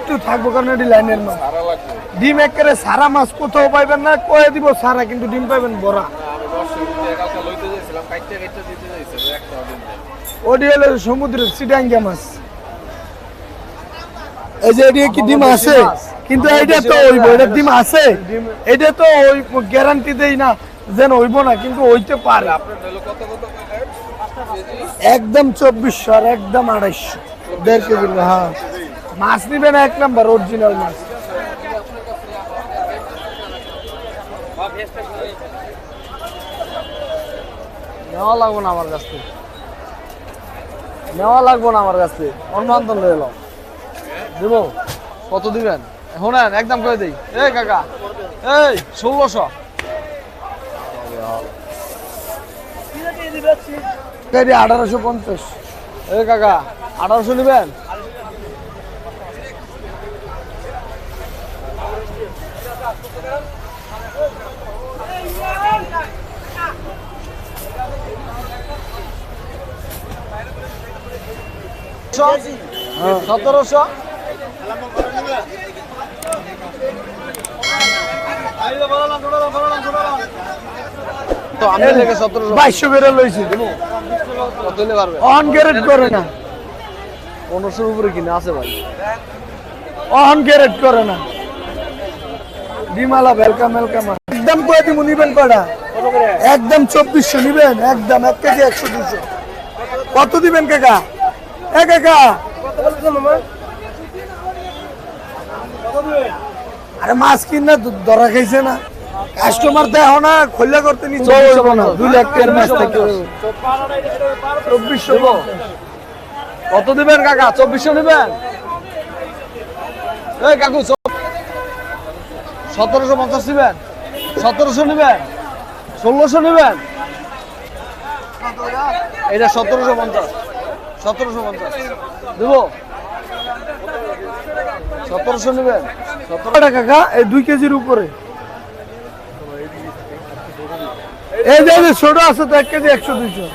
একটু থাকব কারণ এটি লাইনের মাছ ডিম একেবারে সারা মাছ কোথাও পাইবেন না কয়ে দিব সারা কিন্তু ডিম পাইবেন বড়া। ওটি হলো সমুদ্রের সিডাঙ্গা মাছ। এই যে এটি কি ডিম আছে? কিন্তু এটা তো হইব এটা ডিম আছে। এটা তো ওই গ্যারান্টি দেই না যেন হইব না কিন্তু হইতে পারে। একদম চব্বিশশো আর একদম আড়াইশো দেড় কেজি হ্যাঁ। মাছ নিবেন এক নাম্বার অরিজিনাল মাছ। নেওয়া লাগবো না আমার কাছ থেকে। নেওয়া লাগবো না আমার কাছ থেকে। অনুমন্ত্রণ রয়ে এলাম দিব? কত দিবেন? শোনেন একদম করে দিই। এই কাকা, এই, ষোলোশো। আঠারোশো পঞ্চাশ। এই কাকা, আঠারোশো নিবেন? সতেরোশো। তো আমি লেগে সতেরোশো। বাইশশো বেড়ে লইছি। কত পারবে? অন গ্যারেট করে না। পনেরোশোর উপরে কিনে আছে ভাই? অন গ্যারেট করে না। ওয়েলকাম একদম কয়ে দিব নিবেন একদম চব্বিশশো নিবেন একদম এক কেজি একশো দুশো কত দিবেন কাকা? এ কাকা আরে মাছ কিনা ধরা খাইছে না। কাস্টমার দেখো না খোলা করতে নি না দুই লাখ টাকার মাছ থেকে চব্বিশশো কত দিবেন কাকা? চব্বিশশো দিবেন? এই কাকু সতেরোশো পঞ্চাশ দিবেন? সতেরোশো নিবেন ষোলোশো নিবেন এটা সতেরোশো পঞ্চাশ। সতেরোশো পঞ্চাশ। দেব? সতেরোশো নেবেন? সতেরো টাকা এই দুই কেজির উপরে। এই যে, ছোট আছে তো, এক কেজি একশো দুইশো।